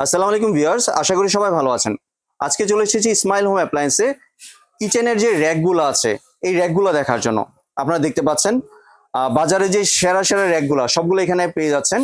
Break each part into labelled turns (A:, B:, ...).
A: আসসালামু আলাইকুম ভিউয়ার্স আশা করি সবাই ভালো আছেন। আজকে চলে এসেছি স্মাইল হোম অ্যাপ্লায়েন্সে কিচেনের যে র্যাকগুলো আছে এই র্যাকগুলো দেখার জন্য। আপনারা দেখতে পাচ্ছেন বাজারে যে সেরা সেরা র্যাকগুলো সবগুলো এখানে পেয়ে যাচ্ছেন।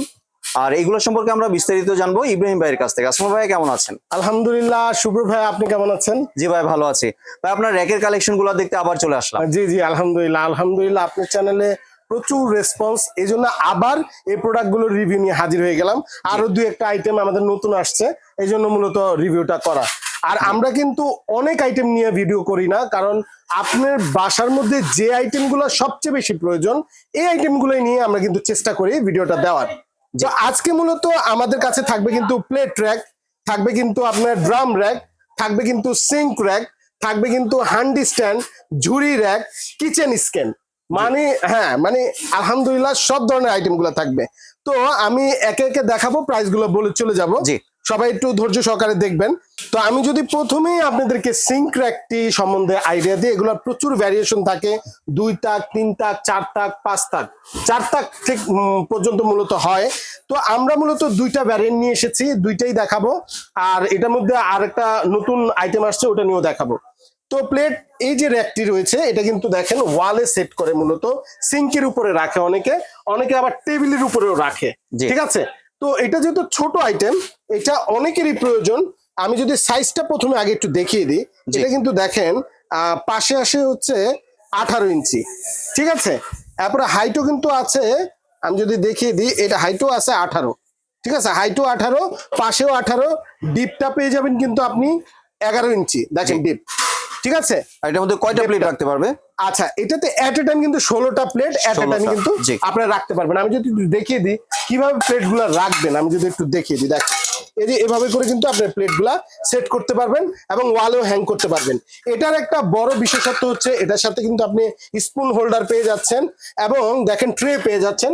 A: আর এইগুলো সম্পর্কে আমরা বিস্তারিত জানব ইব্রাহিম ভাইয়ের কাছ থেকে। আসমা ভাই কেমন আছেন?
B: আলহামদুলিল্লাহ শুভ্র ভাই আপনি কেমন আছেন?
A: জি ভাই ভালো আছি। ভাই আপনার র্যাকের কালেকশনগুলো দেখতে আবার চলে আসলাম।
B: জি জি আলহামদুলিল্লাহ আলহামদুলিল্লাহ আপনার চ্যানেলে প্রচুর রেসপন্স এই জন্য আবার এই প্রোডাক্টগুলো রিভিউ নিয়ে হাজির হয়ে গেলাম। আরও দুই একটা আইটেম আমাদের নতুন আসছে, এই জন্য মূলত রিভিউটা করা। আর আমরা কিন্তু অনেক আইটেম নিয়ে ভিডিও করি না, কারণ আপনার বাসার মধ্যে যে আইটেমগুলো সবচেয়ে বেশি প্রয়োজন, এই আইটেমগুলোই নিয়ে আমরা কিন্তু চেষ্টা করি ভিডিওটা দেওয়ার। তো আজকে মূলত আমাদের কাছে থাকবে কিন্তু প্লেট র্যাক থাকবে কিন্তু আপনার ড্রাম র্যাক থাকবে কিন্তু সিঙ্ক র্যাক থাকবে কিন্তু হ্যান্ডি স্ট্যান্ড, ঝুড়ি র্যাক কিচেন স্ক্যান মানে হ্যাঁ মানে আলহামদুলিল্লাহ সব ধরনের আইটেমগুলো থাকবে। তো আমি একে একে দেখাবো প্রাইসগুলো বলে চলে যাব। সবাই একটু ধৈর্য সহকারে দেখবেন। তো আমি যদি প্রথমেই আপনাদেরকে সিঙ্ক র্যাকটি সম্বন্ধে আইডিয়া দিই এগুলোর প্রচুর ভ্যারিয়েশন থাকে। দুই তাক তিন তাক চার তাক পাঁচ তাক। চার তাক ঠিক পর্যন্ত মূলত হয়। তো আমরা মূলত দুইটা ভ্যারিয়েন্ট নিয়ে এসেছি দুইটাই দেখাবো। আর এটার মধ্যে আরেকটা নতুন আইটেম আসছে ওটা নিয়েও দেখাবো। তো প্লেট এই যে র্যাকটি রয়েছে এটা কিন্তু দেখেন ওয়ালে সেট করে মূলত সিঙ্কের উপরে রাখে অনেকে অনেকে আবার টেবিলের উপরেও রাখে ঠিক আছে? তো এটা যেহেতু ছোট আইটেম এটা অনেকেরই প্রয়োজন। আমি যদি সাইজটা প্রথমে আগে একটু দেখিয়ে দিই। এটা কিন্তু দেখেন পাশে আসে হচ্ছে আঠারো ইঞ্চি ঠিক আছে? তারপরে হাইটও কিন্তু আছে আমি যদি দেখিয়ে দিই এটা হাইটও আছে আঠারো ঠিক আছে? হাইটও আঠারো পাশেও আঠারো ডিপটা পেয়ে যাবেন কিন্তু আপনি এগারো ইঞ্চি দেখেন ডিপ ঠিক আছে?
A: আর এটার মধ্যে কয়টা প্লেট রাখতে পারবে?
B: আচ্ছা এটাতে এট এ টাইম কিন্তু ষোলোটা প্লেট এট এ টাইম কিন্তু। আপনারা রাখতে পারবেন। আমি যদি দেখিয়ে দিই কীভাবে প্লেটগুলা রাখবেন আমি যদি একটু দেখিয়ে দিই দেখ। এই যে এভাবে করে কিন্তু আপনার প্লেটগুলা সেট করতে পারবেন এবং ওয়ালেও হ্যাং করতে পারবেন। এটার একটা বড় বিশেষত্ব হচ্ছে এটার সাথে কিন্তু আপনি স্পুন হোল্ডার পেয়ে যাচ্ছেন এবং দেখেন ট্রে পেয়ে যাচ্ছেন।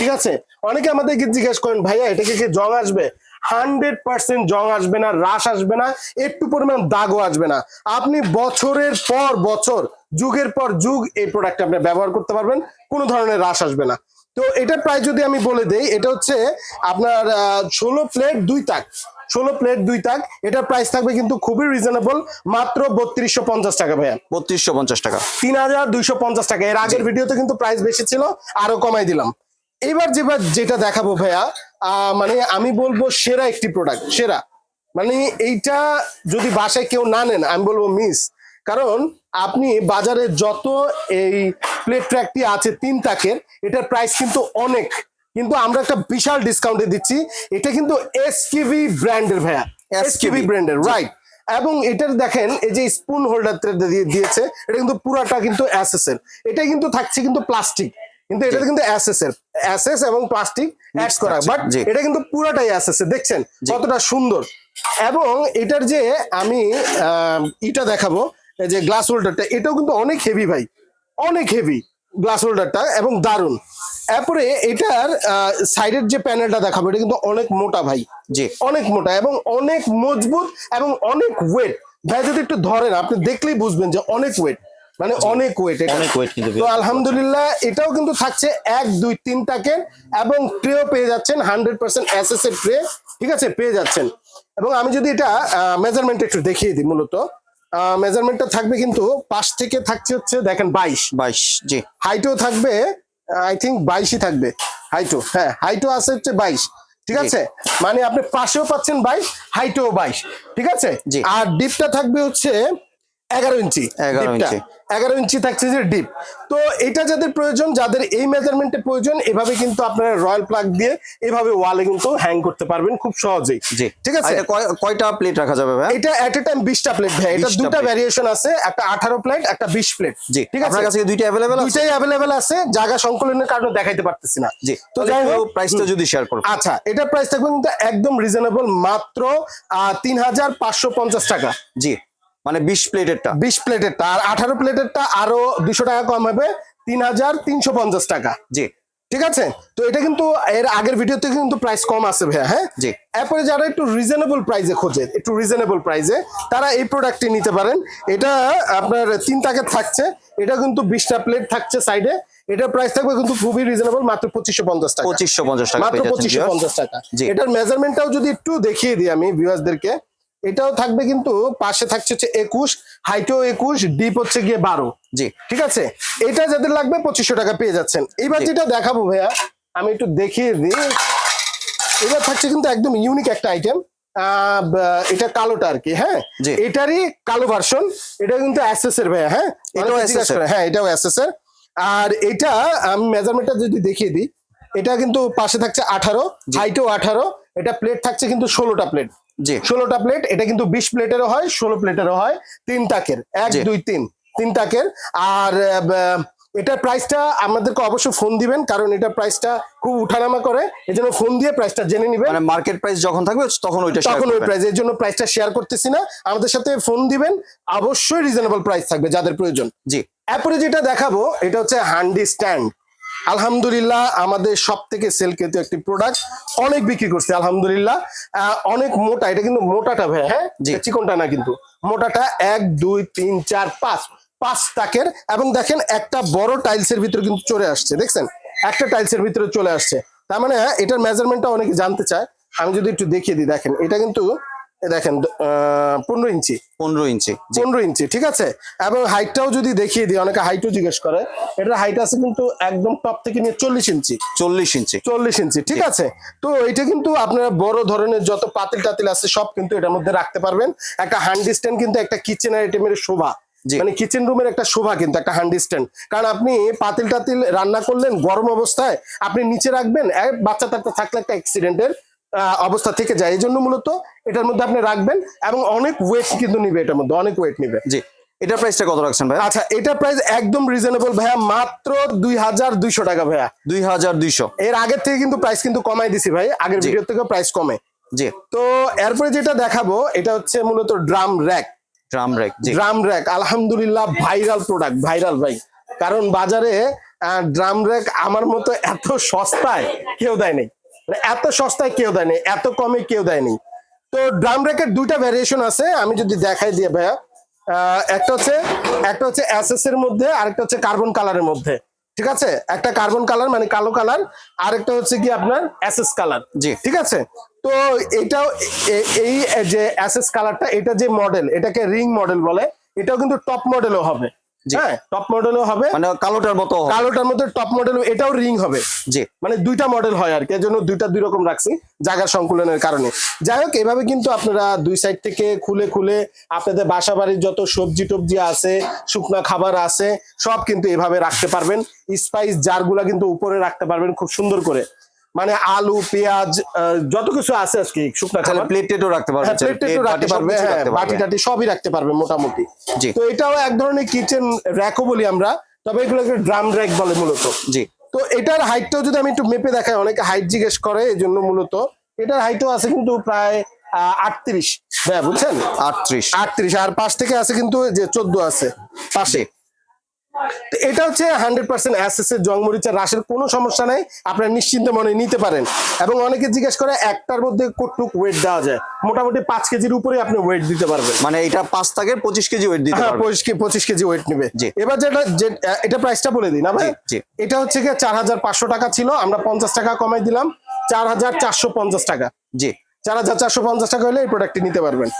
B: ঠিক আছে? অনেকে আমাদেরকে জিজ্ঞেস করেন ভাইয়া এটাকে কি জং আসবে? হান্ড্রেড পার্সেন্ট জং আসবে না রাস আসবে না একটু পরিমাণ দাগও আসবে না। আপনি বছরের পর বছর যুগের পর যুগ এই প্রোডাক্ট আপনি ব্যবহার করতে পারবেন কোনো ধরনের রাস আসবে না। তো এটা প্রাইস যদি আমি বলে দেই এটা হচ্ছে আপনার ষোলো প্লেট দুই তাক। ষোলো প্লেট দুই তাক এটার প্রাইস থাকবে কিন্তু খুবই রিজনেবল মাত্র বত্রিশশো পঞ্চাশ টাকা ভাইয়া।
A: বত্রিশশো পঞ্চাশ টাকা।
B: তিন হাজার দুইশো পঞ্চাশ টাকা। এর আগের ভিডিওতে কিন্তু প্রাইস বেশি ছিল আরও কমাই দিলাম। এবার যেবার যেটা দেখাবো ভাইয়া মানে আমি বলব সেরা একটি প্রোডাক্ট সেরা। মানে এইটা যদি বাসায় কেউ না নেন আমি বলব মিস কারণ আপনি বাজারে যত এই প্লেট ট্র্যাকটি আছে তিন তাকের এটার প্রাইস কিন্তু অনেক। কিন্তু আমরা একটা বিশাল ডিসকাউন্টে দিচ্ছি। এটা কিন্তু এসকিভি ব্র্যান্ডের ভাইয়া। এসকিভি ব্র্যান্ডের রাইট এবং এটার দেখেন এই যে স্পুন হোল্ডার দিয়েছে এটা কিন্তু পুরাটা কিন্তু অ্যাসেস এর এটা কিন্তু থাকছে কিন্তু প্লাস্টিক কিন্তু এটাতে কিন্তু অ্যাসেস এর অ্যাসেস এবং প্লাস্টিক অ্যাড করা বাট। এটা কিন্তু পুরাটাই অ্যাসেস দেখছেন কতটা সুন্দর। এবং এটার যে আমি ইটা দেখাবো এই যে গ্লাস হোল্ডারটা এটাও কিন্তু অনেক হেভি ভাই অনেক হেভি গ্লাস হোল্ডারটা এবং দারুণ এরপরে এটার সাইডের যে প্যানেলটা দেখাবো এটা কিন্তু অনেক মোটা ভাই।
A: জি।
B: অনেক মোটা এবং অনেক মজবুত এবং অনেক ওয়েট ভাই যদি একটু ধরেন আপনি দেখলেই বুঝবেন যে অনেক ওয়েট মানে অনেক ওয়েট
A: অনেক ওয়েট কিন্তু
B: তো আলহামদুলিল্লাহ এটাও কিন্তু থাকছে এক দুই তিন টাকের এবং ট্রেও পেয়ে যাচ্ছেন হান্ড্রেড পার্সেন্ট এস এর ট্রে ঠিক আছে? পেয়ে যাচ্ছেন। এবং আমি যদি এটা মেজারমেন্ট একটু দেখিয়ে দিই মূলত। মেজারমেন্টটা থাকবে কিন্তু পাশ থেকে থাকছে হচ্ছে দেখেন বাইশ।
A: বাইশ জি।
B: হাইটও থাকবে আই থিঙ্ক বাইশই থাকবে। হাইটও হ্যাঁ হাইটও আছে হচ্ছে বাইশ ঠিক আছে? মানে আপনি পাশেও পাচ্ছেন বাইশ হাইটও বাইশ ঠিক আছে। আর ডিপটা থাকবে হচ্ছে এগারো ইঞ্চি
A: 11
B: ডিপটা।
A: ইঞ্চি।
B: এগারো ইঞ্চি থাকছে যে ডিপ তো এটা যাদের প্রয়োজন যাদের এই মেজারমেন্টের প্রয়োজন এভাবে কিন্তু আপনারা রয়্যাল প্লাগ দিয়ে এভাবে ওয়ালে কিন্তু হ্যাং করতে পারবেন খুব সহজেই।
A: জি।
B: ঠিক আছে?
A: কয়টা প্লেট রাখা যাবে ভাই
B: এটা এট এ টাইম বিশটা প্লেট ভাই এটা
A: 20টা
B: দুটা ভ্যারিয়েশন আছে একটা আঠারো প্লেট একটা বিশ প্লেট
A: জি।
B: ঠিক আছে?
A: আপনার কাছে দুইটা অ্যাভেলেবেল আছে?
B: দুইটাই অ্যাভেলেবেল আছে জায়গা সংকলনের কারণে দেখাইতে পারতেছি না।
A: জি।
B: তো যাই হোক
A: প্রাইসটা যদি শেয়ার করো।
B: আচ্ছা এটা প্রাইস থাকবে কিন্তু একদম রিজনেবল মাত্র তিন হাজার পাঁচশো পঞ্চাশ টাকা।
A: জি। মানে বিশ প্লেটেরটা।
B: বিশ প্লেটেরটা। আর আঠারো প্লেটেরটা আরও দুশো টাকা কম হবে তিন হাজার তিনশো পঞ্চাশ টাকা।
A: জি।
B: ঠিক আছে? তো এটা কিন্তু এর আগের ভিডিওতে কিন্তু প্রাইস কম আছে ভাইয়া হ্যাঁ?
A: জি।
B: এরপরে যারা একটু রিজনেবল প্রাইসে খোঁজে একটু রিজনেবল প্রাইসে তারা এই প্রোডাক্টটি নিতে পারেন। এটা আপনার তিন তাকে থাকছে এটা কিন্তু বিশটা প্লেট থাকছে সাইডে এটার প্রাইস থাকবে কিন্তু খুবই রিজনেবল মাত্র পঁচিশশো পঞ্চাশ টাকা।
A: পঁচিশশো পঞ্চাশ টাকা
B: মাত্র পঁচিশশো পঞ্চাশ টাকা। এটার মেজারমেন্টটাও যদি একটু দেখিয়ে দিই আমি ভিউয়ার্সদেরকে এটাও থাকবে কিন্তু পাশে থাকছে হচ্ছে একুশ হাইটও একুশ ডিপ হচ্ছে গিয়ে বারো।
A: জি।
B: ঠিক আছে? এটা যাদের লাগবে পঁচিশশো টাকা পেয়ে যাচ্ছেন। এবার যেটা দেখাবো ভাইয়া আমি একটু দেখিয়ে দিই। এবার থাকছে কিন্তু একদম ইউনিক একটা আইটেম এটা কালোটা আর কি হ্যাঁ। এটারই কালো ভার্সন এটা কিন্তু অ্যাসেস এর ভাইয়া হ্যাঁ?
A: এটাও?
B: হ্যাঁ এটাও অ্যাসেস এর। আর এটা আমি মেজারমেন্টটা যদি দেখিয়ে দিই এটা কিন্তু পাশে থাকছে আঠারো। হাইটও আঠারো এটা প্লেট থাকছে কিন্তু ষোলোটা প্লেট
A: জি।
B: ষোলোটা প্লেট এটা কিন্তু বিশ প্লেটেরও হয় ষোলো প্লেটেরও হয় তিন তাকের এক দুই তিন তিন তাকের। আর এটার প্রাইসটা আমাদেরকে অবশ্যই ফোন দিবেন কারণ এটার প্রাইসটা খুব উঠানামা করে এজন্য ফোন দিয়ে প্রাইসটা জেনে নিবেন।
A: মানে মার্কেট প্রাইস যখন থাকবে তখন ওইটা
B: তখন ওই প্রাইস এর জন্য প্রাইসটা শেয়ার করতেছি না। আমাদের সাথে ফোন দিবেন অবশ্যই রিজনেবল প্রাইস থাকবে যাদের প্রয়োজন।
A: জি।
B: এরপরে যেটা দেখাবো এটা হচ্ছে হান্ডি স্ট্যান্ড আলহামদুলিল্লাহ আমাদের সব থেকে সেল কিন্তু একটি প্রোডাক্ট অনেক বিক্রি করছে আলহামদুলিল্লাহ। অনেক মোটা এটা কিন্তু মোটাটা ভাই হ্যাঁ? চিকনটা না কিন্তু। মোটাটা এক দুই তিন চার পাঁচ। পাঁচ তাকের এবং দেখেন একটা বড় টাইলসের ভিতরে কিন্তু চলে আসছে দেখছেন? একটা টাইলসের ভিতরে চলে আসছে। তার মানে হ্যাঁ, এটার মেজারমেন্টটা অনেকে জানতে চায়। আমি যদি একটু দেখিয়ে দিই দেখেন এটা কিন্তু দেখেন পনেরো ইঞ্চি।
A: পনেরো ইঞ্চি
B: পনেরো ইঞ্চি ঠিক আছে? এবং হাইটটাও যদি দেখিয়ে দিই অনেকে হাইটও জিজ্ঞেস করে এটার হাইট আছে কিন্তু একদম টপ থেকে নিয়ে চল্লিশ ইঞ্চি।
A: চল্লিশ ইঞ্চি।
B: চল্লিশ ইঞ্চি ঠিক আছে? তো এটা কিন্তু আপনারা বড় ধরনের যত পাতিল টাতিল আছে সব কিন্তু এটার মধ্যে রাখতে পারবেন। একটা হ্যান্ড স্ট্যান্ড কিন্তু একটা কিচেন আইটেমের শোভা। মানে কিচেন রুমের একটা শোভা কিন্তু একটা হ্যান্ড স্ট্যান্ড কারণ আপনি পাতিল টাতিল রান্না করলেন গরম অবস্থায় আপনি নিচে রাখবেন বাচ্চা টাচ্চা থাকলে একটা অ্যাক্সিডেন্টের অবস্থা থেকে যায়। এই জন্য মূলত এটার মধ্যে আপনি রাখবেন এবং অনেক ওয়েট কিন্তু নিবে এটার মধ্যে অনেক ওয়েট নিবে।
A: জি। এটার প্রাইসটা কত রাখছেন ভাই
B: আচ্ছা এটা প্রাইস একদম রিজনেবল ভাইয়া মাত্র দুই হাজার দুইশো টাকা ভাইয়া।
A: দুই হাজার দুইশো।
B: এর আগের থেকে কিন্তু প্রাইস কিন্তু কমাই দিছি ভাই আগের। ভিডিও থেকে প্রাইস কমে।
A: জি।
B: তো এরপরে যেটা দেখাবো এটা হচ্ছে মূলত ড্রাম র্যাক
A: ড্রাম র্যাক জি।
B: ড্রাম র্যাক আলহামদুলিল্লাহ ভাইরাল প্রোডাক্ট ভাইরাল ভাই। কারণ বাজারে ড্রাম র্যাক আমার মতো এত সস্তায় কেউ দেয় নেই। এত সস্তায় কেউ দেয়নি এত কমে কেউ দেয়নি। তো ড্রাম র্যাকের দুইটা ভ্যারিয়েশন আছে আমি যদি দেখাই দিয়ে ভাইয়া। একটা হচ্ছে একটা হচ্ছে এসএস এর মধ্যে আরেকটা হচ্ছে কার্বন কালারের মধ্যে। ঠিক আছে? একটা কার্বন কালার মানে কালো কালার আরেকটা হচ্ছে কি আপনার এসএস কালার
A: জি।
B: ঠিক আছে? তো এটাও এই যে অ্যাসেস কালারটা এটা যে মডেল এটাকে রিং মডেল বলে এটাও কিন্তু টপ মডেলও হবে। হ্যাঁ টপ মডেলও হবে।
A: মানে কালোটার মতো
B: কালোটার মধ্যে টপ মডেল এটাও রিং হবে।
A: জি।
B: মানে দুইটা মডেল হয় আর কি জন্য দুইটা দুই রকম রাখছি জায়গার সংকুলনের কারণে। যাই হোক এভাবে কিন্তু আপনারা দুই সাইড থেকে খুলে খুলে আপনাদের বাসা বাড়ির যত সবজি টবজি আছে শুকনা খাবার আছে সব কিন্তু এভাবে রাখতে পারবেন। স্পাইস জারগুলা কিন্তু উপরে রাখতে পারবেন খুব সুন্দর করে। মানে আলু পেঁয়াজ যত কিছু আছে আজকে শুকনা খাবার।
A: প্লেট টেটও রাখতে পারবে
B: হ্যাঁ, প্লেট টেটও রাখতে পারবে হ্যাঁ বাটি টাটি সবই রাখতে পারবে মোটামুটি।
A: জি।
B: তো এটাও এক ধরনের কিচেন র্যাকও বলি আমরা তবে এগুলোকে ড্রাম র্যাক বলে মূলত।
A: জি।
B: তো এটার হাইটটাও যদি আমি একটু মেপে দেখাই অনেকে হাইট জিজ্ঞেস করে এই জন্য মূলত এটার হাইটও আছে কিন্তু প্রায় আটত্রিশ। হ্যাঁ বুঝছেন?
A: আটত্রিশ।
B: আটত্রিশ আর পাশ থেকে আছে কিন্তু যে চোদ্দ আছে। পাশে। এটা হচ্ছে হান্ড্রেড পার্সেন্ট অ্যাসেস এর জং মরিচের রাসের কোনো সমস্যা নাই। আপনারা নিশ্চিন্তে মনে নিতে পারেন। এবং অনেকে জিজ্ঞেস করে একটার মধ্যে কতটুক ওয়েট দেওয়া যায়? মোটামুটি পাঁচ কেজির উপরে আপনি ওয়েট দিতে পারবেন।
A: মানে এটা পাঁচ থেকে পঁচিশ কেজি ওয়েট দিতে
B: হ্যাঁ
A: পারবে
B: পঁচিশ পঁচিশ কেজি ওয়েট নেবে। এবার যেটা এটা প্রাইসটা বলে দিন ভাই। এটা হচ্ছে গিয়ে চার হাজার পাঁচশো টাকা ছিল আমরা পঞ্চাশ টাকা কমাই দিলাম চার হাজার চারশো পঞ্চাশ টাকা।
A: জি।
B: চার হাজার চারশো পঞ্চাশ টাকা হলে এই প্রোডাক্টটি নিতে পারবেন।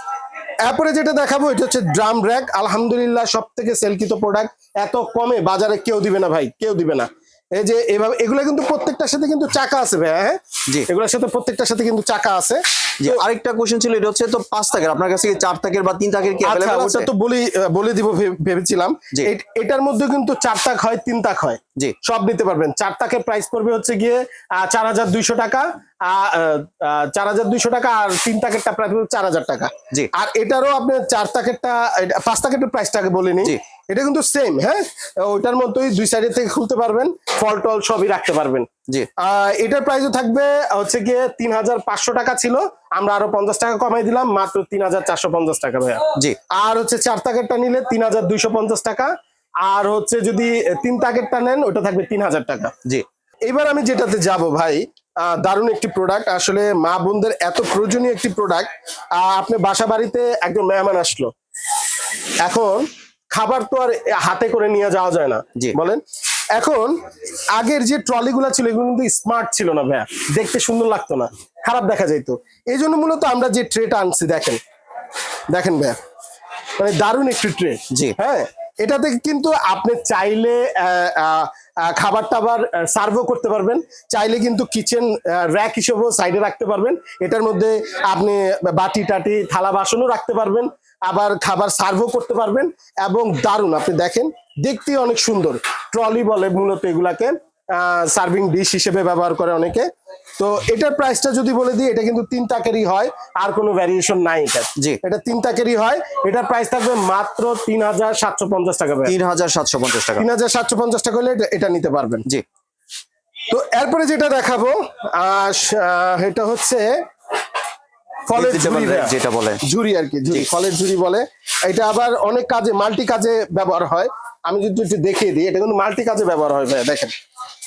B: এরপরে যেটা দেখাবো এটা হচ্ছে ড্রাম র্যাক আলহামদুলিল্লাহ সব থেকে সেলকিত প্রোডাক্ট এত কমে বাজারে কেউ দিবে না ভাই কেউ দিবে না। এই যে এভাবে এগুলো কিন্তু প্রত্যেকটার সাথে কিন্তু চাকা আছে ভাই হ্যাঁ?
A: জি।
B: এগুলোর সাথে প্রত্যেকটার সাথে কিন্তু চাকা আছে।
A: জি আরেকটা কোশ্চেন ছিল এটা হচ্ছে তো পাঁচ টাকার আপনার কাছে চার টাকার বা তিন টাকার কি
B: আচ্ছা ওটা
A: আছে?
B: তো বলি বলে দিব ভেবেছিলাম। এ- এটার মধ্যে কিন্তু চার তাক হয় তিন তাক হয়।
A: জি।
B: সব নিতে পারবেন। চার তাকের প্রাইস পড়বে হচ্ছে গিয়ে চার হাজার দুইশো টাকা চার হাজার দুইশো টাকা আর তিন তাকেরটা প্রাইস চার হাজার টাকা।
A: জি।
B: আর এটারও আপনার চার তাকেরটা পাঁচ তাকেরটা প্রাইসটাকে বলে নিই। এটা কিন্তু সেম হ্যাঁ? ওইটার মতোই দুই সাইডের থেকে খুলতে পারবেন ফল টল সবই রাখতে পারবেন।
A: জি।
B: এটার প্রাইসও থাকবে হচ্ছে গিয়ে তিন হাজার পাঁচশো টাকা ছিল। আমরা আরও পঞ্চাশ টাকা কমাই দিলাম মাত্র তিন হাজার চারশো পঞ্চাশ টাকা ভাইয়া।
A: জি।
B: আর হচ্ছে চার তাকেরটা নিলে তিন হাজার দুইশো পঞ্চাশ টাকা। আর হচ্ছে যদি তিন তাকেরটা নেন ওটা থাকবে তিন হাজার টাকা।
A: জি।
B: এবার আমি যেটাতে যাব ভাই আহ, দারুণ একটি প্রোডাক্ট আসলে মা বোনদের এত প্রয়োজনীয় একটি প্রোডাক্ট আপনি বাসা বাড়িতে একজন মেহমান আসলো। এখন খাবার তো আর হাতে করে নিয়ে যাওয়া যায় না।
A: জি।
B: বলেন? এখন আগের যে ট্রলিগুলো ছিল এগুলো কিন্তু স্মার্ট ছিল না ভাইয়া। দেখতে সুন্দর লাগতো না খারাপ দেখা যাইতো। এই জন্য মূলত আমরা যে ট্রেটা আনছি দেখেন। দেখেন ভাইয়া মানে দারুণ একটি ট্রে
A: জি।
B: হ্যাঁ এটাতে কিন্তু আপনি চাইলে খাবার টাবার সার্ভও করতে পারবেন। চাইলে কিন্তু কিচেন র্যাক হিসেবেও সাইডে রাখতে পারবেন। এটার মধ্যে আপনি বাটি টাটি থালা বাসনও রাখতে পারবেন। আবার খাবার সার্ভও করতে পারবেন এবং দারুণ। আপনি দেখেন দেখতে অনেক সুন্দর। ট্রলি বলে মূলত এগুলাকে সার্ভিং ডিশ হিসেবে ব্যবহার করে অনেকে। তো এটার প্রাইসটা যদি বলে দিই এটা কিন্তু তিন টাকারই হয় আর কোনো ভ্যারিয়েশন নাই এটা।
A: জি।
B: এটা তিন টাকারই হয় এটার প্রাইস থাকবে মাত্র তিন হাজার সাতশো পঞ্চাশ টাকা
A: তিন হাজার সাতশো পঞ্চাশ টাকা।
B: তিন হাজার সাতশো পঞ্চাশ টাকা হলে এটা- নিতে পারবেন।
A: জি।
B: তো এরপরে যেটা দেখাবো আহ, এটা হচ্ছে ফলের ঝুড়ি
A: যেটা বলে।
B: ঝুড়ি আর কি ঝুড়ি ফলের ঝুড়ি বলে। এটা আবার অনেক কাজে মাল্টি কাজে ব্যবহার হয়। আমি যদি একটু দেখিয়ে দিই এটা কিন্তু মাল্টি কাজে ব্যবহার হয় ভাইয়া দেখেন।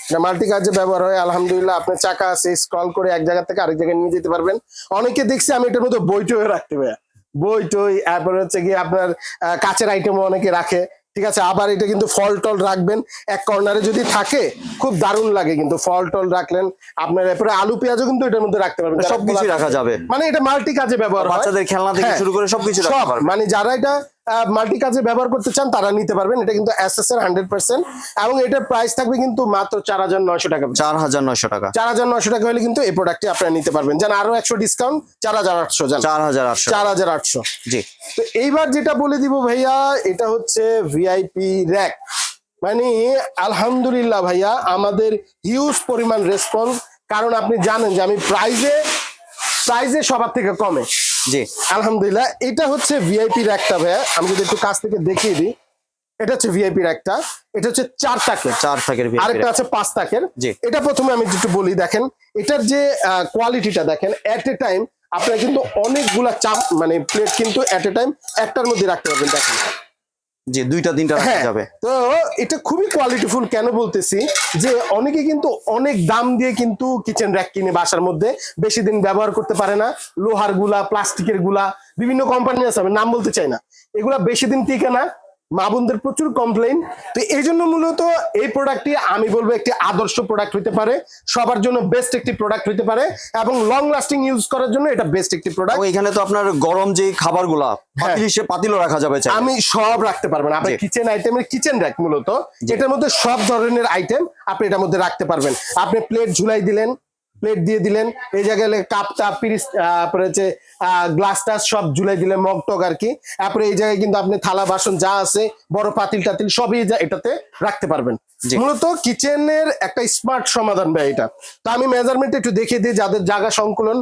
B: এটা মাল্টি কাজে ব্যবহার হয় আলহামদুলিল্লাহ আপনার চাকা আছে স্ক্রল করে এক জায়গা থেকে আরেক জায়গায় নিয়ে যেতে পারবেন। অনেকে দেখছি আমি এটার মধ্যে বই টই রাখতে ভাইয়া। বই টই তারপরে হচ্ছে গিয়ে আপনার কাচের আইটেমও অনেকে রাখে। ঠিক আছে আবার এটা কিন্তু ফল টল রাখবেন। এক কর্নারে যদি থাকে খুব দারুণ লাগে কিন্তু ফল টল রাখলেন আপনার এরপরে আলু পেঁয়াজও কিন্তু এটার মধ্যে রাখতে পারবেন।
A: সবকিছু রাখা যাবে।
B: মানে এটা মাল্টি কাজে ব্যবহার
A: বাচ্চাদের খেলনা থেকে
B: হ্যাঁ,
A: শুরু করে সবকিছু
B: মানে যারা এটা মাল্টি কাজে ব্যবহার করতে চান তারা নিতে পারবেন। এটা কিন্তু এসএস এর হান্ড্রেড পার্সেন্ট এবং এটার প্রাইস থাকবে কিন্তু মাত্র চার হাজার নয়শো টাকা।
A: চার হাজার নয়শো টাকা।
B: চার হাজার নয়শো টাকা হলে কিন্তু এই প্রোডাক্টটি আপনারা নিতে পারবেন। জান আরও একশো ডিসকাউন্ট চার হাজার আটশো জান
A: চার হাজার আটশো
B: চার হাজার আটশো।
A: জি।
B: তো এইবার যেটা বলে দিব ভাইয়া এটা হচ্ছে ভিআইপি র্যাক মানে আলহামদুলিল্লাহ ভাইয়া আমাদের হিউজ পরিমাণ রেসপন্স কারণ আপনি জানেন যে আমি প্রাইজে প্রাইজে সবার থেকে কমে।
A: জি।
B: আলহামদুলিল্লাহ এটা হচ্ছে ভিআইপি র্যাকটা ভাইয়া। আমি যদি একটু কাছ থেকে দেখিয়ে দিই এটা হচ্ছে ভিআইপি র্যাকটা এটা হচ্ছে চার তাকের।
A: চার তাকের
B: আরেকটা আছে পাঁচ তাকের।
A: জি।
B: এটা প্রথমে আমি একটু বলি দেখেন এটার যে কোয়ালিটিটা দেখেন এট এ টাইম আপনারা কিন্তু অনেকগুলা চাপ মানে প্লেট কিন্তু এট এ টাইম একটার মধ্যে রাখতে পারবেন দেখেন।
A: জি দুইটা তিনটা রাখা
B: হ্যাঁ।
A: যাবে।
B: তো এটা খুবই কোয়ালিটিফুল কেন বলতেছি? যে অনেকে কিন্তু অনেক দাম দিয়ে কিন্তু কিচেন র্যাক কিনে বাসার মধ্যে বেশি দিন ব্যবহার করতে পারে না। লোহারগুলা প্লাস্টিকেরগুলা বিভিন্ন কোম্পানি আছে আমি নাম বলতে চাই না। এগুলা বেশি দিন টিকে না। মা বোনদের প্রচুর কমপ্লেন তো এই জন্য মূলত এই প্রোডাক্টটি আমি বলব একটি আদর্শ প্রোডাক্ট হতে পারে সবার জন্য বেস্ট একটি প্রোডাক্ট হতে পারে এবং লং লাস্টিং ইউজ করার জন্য এটা বেস্ট একটি প্রোডাক্ট
A: এখানে তো আপনার গরম যে খাবারগুলা পাতিল হিসেবে পাতিলও রাখা যাবে।
B: আমি সব রাখতে পারবেন আপনার
A: জি।
B: কিচেন আইটেমের কিচেন র্যাক মূলত। এটার মধ্যে সব ধরনের আইটেম আপনি এটার মধ্যে রাখতে পারবেন। আপনি প্লেট ঝুলাই দিলেন প্লেট দিয়ে দিলেন। এই জায়গায় কাপ টাপ পিরিস তারপরে হচ্ছে গ্লাস টাস সব ঝুলাই দিলেন মগ টগ আর কি। তারপরে এই জায়গায় কিন্তু আপনি থালা বাসন যা আছে বড় পাতিল টাতিল সবই এটাতে রাখতে পারবেন। মূলত কিচেনের একটা স্মার্ট সমাধান ভাই এটা। তো আমি মেজারমেন্ট একটু দেখিয়ে দিই যাদের জায়গা সংকুলন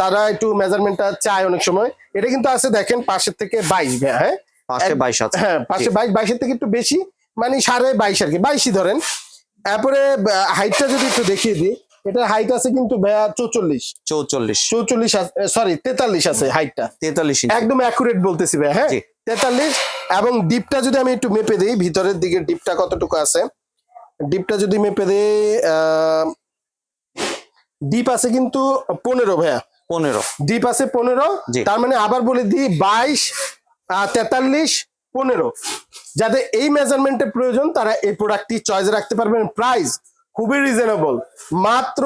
B: তারা একটু মেজারমেন্টটা চায় অনেক সময়। এটা কিন্তু আছে দেখেন পাশের থেকে বাইশ হ্যাঁ?
A: পাশে বাইশ আছে।
B: হ্যাঁ পাশে বাইশ বাইশের থেকে একটু বেশি মানে সাড়ে বাইশ আর কি বাইশই ধরেন। তারপরে হাইটটা যদি একটু দেখিয়ে দিই এটার হাইট আছে কিন্তু ভাইয়া চৌচল্লিশ।
A: চৌচল্লিশ।
B: চৌচল্লিশ সরি তেতাল্লিশ আছে হাইটটা
A: তেতাল্লিশ
B: একদম অ্যাকুরেট বলতেছি ভাই হ্যাঁ। তেতাল্লিশ এবং ডিপটা যদি আমি একটু মেপে দিই ভিতরের দিকে ডিপটা কতটুকু আছে? ডিপটা যদি মেপে দিই ডিপ আছে কিন্তু পনেরো ভাইয়া।
A: পনেরো।
B: ডিপ আছে পনেরো। তার মানে আবার বলে দিই বাইশ তেতাল্লিশ পনেরো। যাদের এই মেজারমেন্টের প্রয়োজন তারা এই প্রোডাক্টটি চয়েস রাখতে পারবেন। প্রাইস খুবই রিজনেবল মাত্র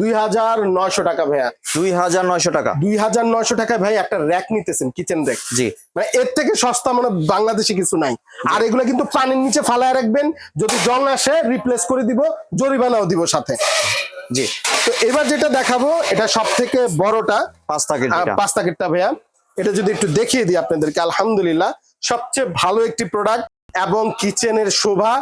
B: দুই হাজার নয়শো টাকা ভাইয়া।
A: দুই হাজার নয়শো টাকা।
B: দুই হাজার নয়শো টাকায় ভাই একটা র্যাক নিতেছেন কিচেন র্যাক
A: জি।
B: মানে এর থেকে সস্তা মানে বাংলাদেশে কিছু নাই। আর এগুলো কিন্তু পানির নিচে ফালায় রাখবেন যদি জং আসে রিপ্লেস করে দিব জরিমানাও দিব সাথে।
A: জি।
B: তো এবার যেটা দেখাবো এটা সব থেকে বড়টা
A: পাঁচ যেটা
B: পাঁচ প্যাকেটটা ভাইয়া। এটা যদি একটু দেখিয়ে দিই আপনাদেরকে আলহামদুলিল্লাহ সবচেয়ে ভালো একটি প্রোডাক্ট এবং কিচেনের শোভা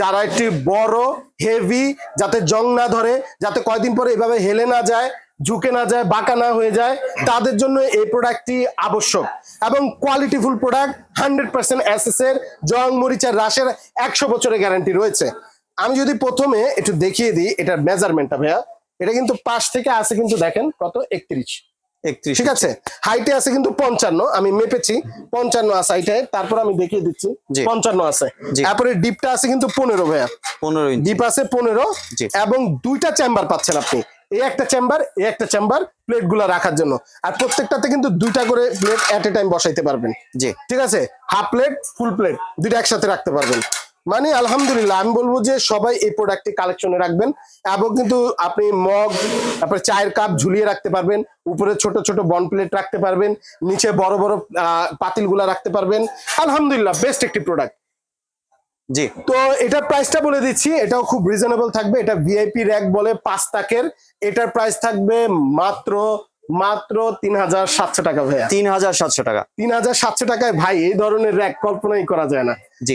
B: যারা একটি বড় হেভি যাতে জং না ধরে, যাতে কয়দিন পরে এভাবে হেলে না যায়, ঝুঁকে না যায়, বাঁকা না হয়ে যায়, তাদের জন্য এই প্রোডাক্টটি আবশ্যক। এবং qualityful product hundred percent SS এর জং মরিচার রাশের একশো বছরের গ্যারান্টি রয়েছে। আমি যদি প্রথমে একটু দেখিয়ে দিই, এটার মেজারমেন্টটা ভাইয়া। এটা কিন্তু পাশ থেকে আসে কিন্তু দেখেন কত? একত্রিশ। ঠিক আছে? হাইটে আছে কিন্তু পঞ্চান্ন আমি মেপেছি। পঞ্চান্ন আছে হাইটে তারপর আমি দেখিয়ে দিচ্ছি। পঞ্চান্ন আছে। তারপরে ডিপটা আছে কিন্তু পনেরো ভাইয়া।
A: পনেরো
B: ডিপ আছে পনেরো এবং দুইটা চেম্বার পাচ্ছেন আপনি। এই একটা চেম্বার এই একটা চেম্বার প্লেটগুলা রাখার জন্য। আর প্রত্যেকটাতে কিন্তু দুইটা করে প্লেট এট এ টাইম বসাইতে পারবেন।
A: জি।
B: ঠিক আছে? হাফ প্লেট ফুল প্লেট দুইটা একসাথে রাখতে পারবেন। মানে আলহামদুলিল্লাহ আমি বলব যে সবাই এই প্রোডাক্টটি কালেকশনে রাখবেন এবং কিন্তু আপনি মগ তারপরে চায়ের কাপ ঝুলিয়ে রাখতে পারবেন উপরে ছোট ছোট বন প্লেট রাখতে পারবেন নিচে বড় বড় পাতিলগুলা রাখতে পারবেন। আলহামদুলিল্লাহ বেস্ট একটি প্রোডাক্ট
A: জি।
B: তো এটার প্রাইসটা বলে দিচ্ছি এটাও খুব রিজনেবল থাকবে এটা ভিআইপি র্যাক বলে পাঁচ তাকের। এটার প্রাইস থাকবে মাত্র মাত্র তিন হাজার সাতশো টাকা ভাইয়া।
A: তিন হাজার সাতশো টাকা।
B: তিন হাজার সাতশো টাকায় ভাই এই ধরনের র্যাক কল্পনাই করা যায় না।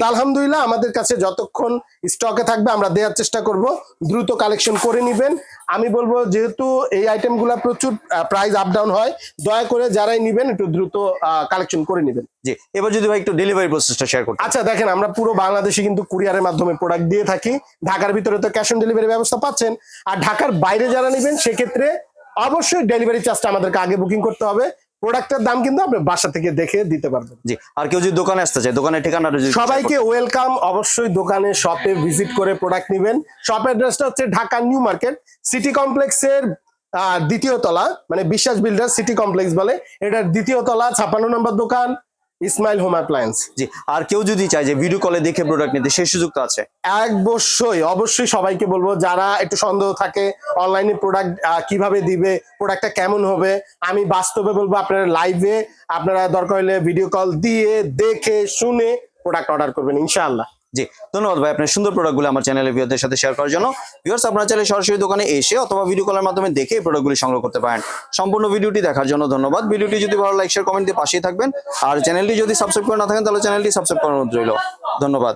B: আলহামদুলিল্লাহ আমাদের কাছে যতক্ষণ স্টকে থাকবে আমরা দেওয়ার চেষ্টা করব দ্রুত কালেকশন করে নিবেন। আমি বলব যেহেতু এই আইটেম আইটেমগুলো প্রচুর প্রাইস আপ ডাউন হয় দয়া করে যারাই নিবেন একটু দ্রুত কালেকশন করে নিবেন।
A: জি এবার যদি ভাই একটু ডেলিভারি প্রসেসটা শেয়ার করতে
B: আচ্ছা দেখেন আমরা পুরো বাংলাদেশে কিন্তু কুরিয়ারের মাধ্যমে প্রোডাক্ট দিয়ে থাকি। ঢাকার ভিতরে তো ক্যাশ অন ডেলিভারি ব্যবস্থা পাচ্ছেন। আর ঢাকার বাইরে যারা নেবেন সেক্ষেত্রে অবশ্যই ডেলিভারি চার্জটা আমাদেরকে আগে বুকিং করতে হবে। প্রোডাক্টের দাম কিন্তু আপনি বাসা থেকে দেখে দিতে পারবেন।
A: জি আর কেউ যদি দোকানে আসতে চায় দোকানের ঠিকানাটা
B: সবাইকে ওয়েলকাম অবশ্যই দোকানে শপে ভিজিট করে প্রোডাক্ট নেবেন। শপ অ্যাড্রেসটা হচ্ছে ঢাকা নিউ মার্কেট সিটি কমপ্লেক্সের দ্বিতীয় তলা মানে বিশ্বাস বিল্ডার সিটি কমপ্লেক্স বলে। এটার দ্বিতীয় তলা ছাপান্ন নম্বর দোকান। ইসমাইল হোম অ্যাপ্লায়েন্স
A: জি আর কেউ যদি চায় যে ভিডিও কলে দেখে প্রোডাক্ট নিতে সেই সুযোগ তো আছে?
B: অবশ্যই অবশ্যই সবাইকে বলব যারা একটু সন্দেহ থাকে অনলাইনে প্রোডাক্ট কীভাবে দিবে প্রোডাক্টটা কেমন হবে আমি বাস্তবে বলব আপনারা লাইভে আপনারা দরকার হলে ভিডিও কল দিয়ে দেখে শুনে প্রোডাক্ট অর্ডার করবেন ইনশাআল্লাহ।
A: জি, ধন্যবাদ ভাই, আপনার সুন্দর প্রোডাক্টগুলো আমার চ্যানেলের ভিউদের সাথে শেয়ার করার জন্য। ভিউয়ার্স আপনার চাইলে সরাসরি দোকানে এসে অথবা ভিডিও কলের মাধ্যমে দেখে এই প্রোডাক্টগুলি সংগ্রহ করতে পারেন। সম্পূর্ণ ভিডিওটি দেখার জন্য ধন্যবাদ। ভিডিওটি যদি ভালো লাইক শেয়ার কমেন্ট দিয়ে পাশেই থাকবেন। আর চ্যানেলটি যদি সাবস্ক্রাইব করে না থাকেন, তাহলে চ্যানেলটি সাবস্ক্রাইব করার অনুরোধ রইল। ধন্যবাদ।